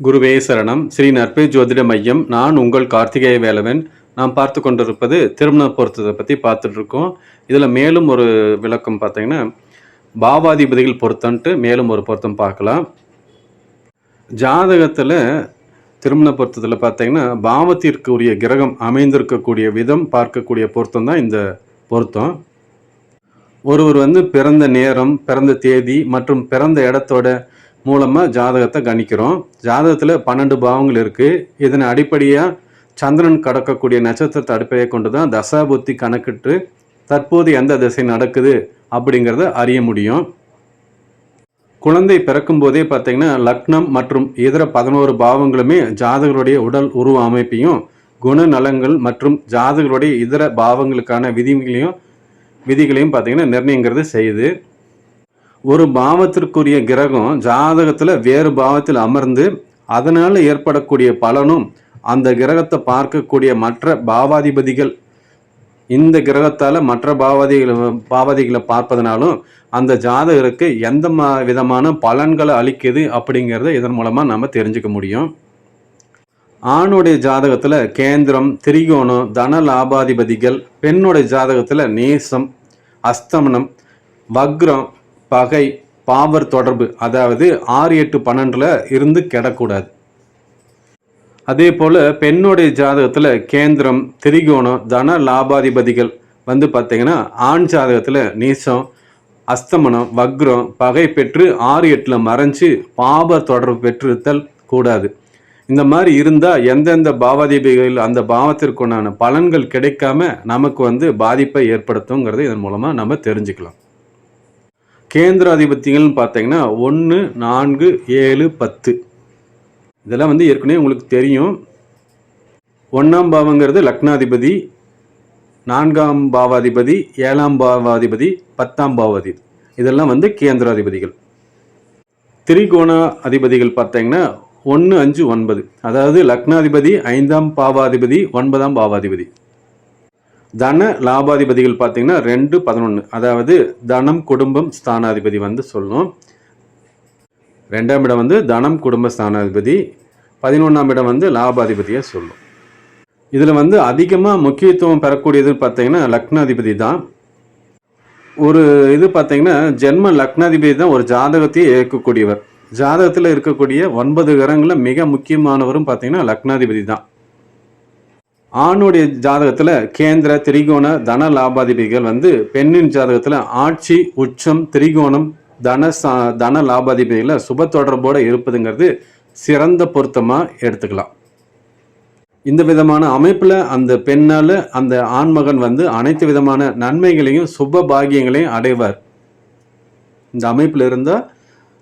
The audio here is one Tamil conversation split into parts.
குருவே சரணம். ஸ்ரீ நற்பே ஜோதிட மையம். நான் உங்கள் கார்த்திகேய வேலவன். நாம் பார்த்து கொண்டிருப்பது திருமண பொருத்தத்தை பற்றி பார்த்துட்டு இருக்கோம். இதில் மேலும் ஒரு விளக்கம் பார்த்தீங்கன்னா பாவாதிபதிகள் பொருத்தன்ட்டு மேலும் ஒரு பொருத்தம் பார்க்கலாம். ஜாதகத்தில் திருமண பொருத்தத்தில் பார்த்தீங்கன்னா பாவத்திற்கு உரிய கிரகம் அமைந்திருக்கக்கூடிய விதம் பார்க்கக்கூடிய பொருத்தம் தான் இந்த பொருத்தம். ஒருவர் வந்து பிறந்த நேரம் பிறந்த தேதி மற்றும் பிறந்த இடத்தோட மூலமாக ஜாதகத்தை கணிக்கிறோம். ஜாதகத்தில் பன்னெண்டு பாவங்கள் இருக்குது இதனை அடிப்படையாக சந்திரன் கடக்கக்கூடிய நட்சத்திரத்தை அடிப்படையாக கொண்டு தான் தசாபுத்தி கணக்கிட்டு தற்போது எந்த திசை நடக்குது அப்படிங்கிறத அறிய முடியும். குழந்தை பிறக்கும் போதே பார்த்தீங்கன்னா லக்னம் மற்றும் இதர பதினோரு பாவங்களுமே ஜாதகருடைய உடல் உருவ அமைப்பையும் குணநலங்கள் மற்றும் ஜாதகருடைய இதர பாவங்களுக்கான விதிகளையும் விதிகளையும் பார்த்தீங்கன்னா நிர்ணயங்கிறது செய்யுது. ஒரு பாவத்திற்குரிய கிரகம் ஜாதகத்தில் வேறு பாவத்தில் அமர்ந்து அதனால் ஏற்படக்கூடிய பலனும் அந்த கிரகத்தை பார்க்கக்கூடிய மற்ற பாவாதிபதிகள் இந்த கிரகத்தால் மற்ற பாவாதிகளை பாவாதிகளை பார்ப்பதனாலும் அந்த ஜாதகருக்கு எந்த மா விதமான பலன்களை அளிக்குது அப்படிங்கிறத இதன் மூலமாக நம்ம தெரிஞ்சுக்க முடியும். ஆணுடைய ஜாதகத்தில் கேந்திரம் திரிகோணம் தன லாபாதிபதிகள் பெண்ணுடைய ஜாதகத்தில் நேசம் அஸ்தமனம் வக்ரம் பகை பாவர் தொடர்பு அதாவது ஆறு எட்டு பன்னெண்டில் இருந்து கெடக்கூடாது. அதே போல் பெண்ணுடைய ஜாதகத்தில் கேந்திரம் திரிகோணம் தன லாபாதிபதிகள் வந்து பார்த்தீங்கன்னா ஆண் ஜாதகத்தில் நீசம் அஸ்தமனம் வக்ரம் பகை பெற்று ஆறு எட்டில் மறைஞ்சு பாப தொடர்பு பெற்றிருத்தல் கூடாது. இந்த மாதிரி இருந்தால் எந்தெந்த பாவாதிபதிகள் அந்த பாவத்திற்குண்டான பலன்கள் கிடைக்காம நமக்கு வந்து பாதிப்பை ஏற்படுத்துங்கிறத இதன் மூலமாக நம்ம தெரிஞ்சுக்கலாம். கேந்திராதிபத்தியங்கள்னு பார்த்தீங்கன்னா ஒன்று நான்கு ஏழு பத்து. இதெல்லாம் வந்து ஏற்கனவே உங்களுக்கு தெரியும். ஒன்றாம் பாவங்கிறது லக்னாதிபதி நான்காம் பாவாதிபதி ஏழாம் பாவாதிபதி பத்தாம் பாவாதிபதி. இதெல்லாம் வந்து கேந்திராதிபதிகள். திரிகோண அதிபதிகள் பார்த்தீங்கன்னா ஒன்று அஞ்சு ஒன்பது. அதாவது லக்னாதிபதி ஐந்தாம் பாவாதிபதி ஒன்பதாம் பாவாதிபதி. தன லாபாதிபதிகள் பார்த்தீங்கன்னா ரெண்டு பதினொன்று அதாவது தனம் குடும்பம் ஸ்தானாதிபதி வந்து சொல்லணும். ரெண்டாம் இடம் வந்து தனம் குடும்ப ஸ்தானாதிபதி. பதினொன்றாம் இடம் வந்து லாபாதிபதியை சொல்லும். இதில் வந்து அதிகமாக முக்கியத்துவம் பெறக்கூடியது பார்த்தீங்கன்னா லக்னாதிபதி தான். ஒரு இது பார்த்தீங்கன்னா ஜென்ம லக்னாதிபதி தான் ஒரு ஜாதகத்தையே இயக்கக்கூடியவர் ஜாதகத்தில் இருக்கக்கூடிய ஒன்பது கிரகங்களில் மிக முக்கியமானவரும் பார்த்தீங்கன்னா லக்னாதிபதி தான். ஆணுடைய ஜாதகத்தில் கேந்திர திரிகோண தன லாபாதிபதிகள் வந்து பெண்ணின் ஜாதகத்தில் ஆட்சி உச்சம் திரிகோணம் தன சா- தன லாபாதிபதிகளை சுப தொடர்போடு இருப்பதுங்கிறது சிறந்த பொருத்தமாக எடுத்துக்கலாம். இந்த விதமான அமைப்பில் அந்த பெண்ணால் அந்த ஆண்மகன் வந்து அனைத்து விதமான நன்மைகளையும் சுப பாகியங்களையும் அடைவார். இந்த அமைப்பில் இருந்தால்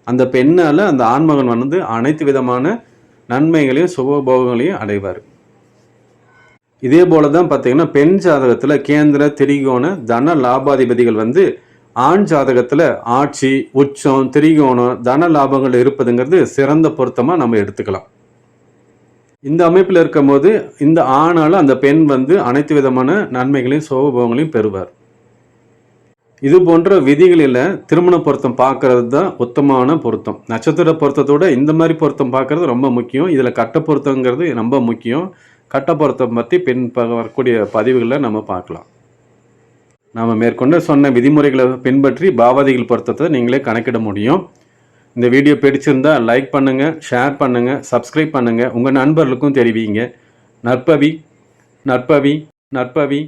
அந்த பெண்ணால் அந்த ஆண்மகன் வந்து அனைத்து விதமான நன்மைகளையும் சுபபோகங்களையும் அடைவார். இதே போல தான் பார்த்தீங்கன்னா பெண் ஜாதகத்தில் கேந்திர திரிகோண தன லாபாதிபதிகள் வந்து ஆண் ஜாதகத்தில் ஆட்சி உச்சம் திரிகோணம் தன லாபங்கள் இருப்பதுங்கிறது சிறந்த பொருத்தமாக நம்ம எடுத்துக்கலாம். இந்த அமைப்பில் இருக்கும் போது இந்த ஆணால் அந்த பெண் வந்து அனைத்து விதமான நன்மைகளையும் சுகபோகங்களையும் பெறுவார். இது போன்ற விதிகளில் திருமண பொருத்தம் பார்க்கறது தான் உத்தமமான பொருத்தம். நட்சத்திர பொருத்தத்தோட இந்த மாதிரி பொருத்தம் பார்க்கறது ரொம்ப முக்கியம். இதில் கட்ட பொருத்தங்கிறது ரொம்ப முக்கியம். கட்ட பற்றி பின் வரக்கூடிய பதிவுகளை நம்ம பார்க்கலாம். நாம் மேற்கொண்டு சொன்ன விதிமுறைகளை பின்பற்றி பாவதிகள் பொருத்தத்தை நீங்களே கணக்கிட முடியும். இந்த வீடியோ பிடிச்சிருந்தால் லைக் பண்ணுங்கள் ஷேர் பண்ணுங்கள் சப்ஸ்கிரைப் பண்ணுங்கள் உங்கள் நண்பர்களுக்கும் தெரிவிங்க. நற்பவி நற்பவி நற்பவி.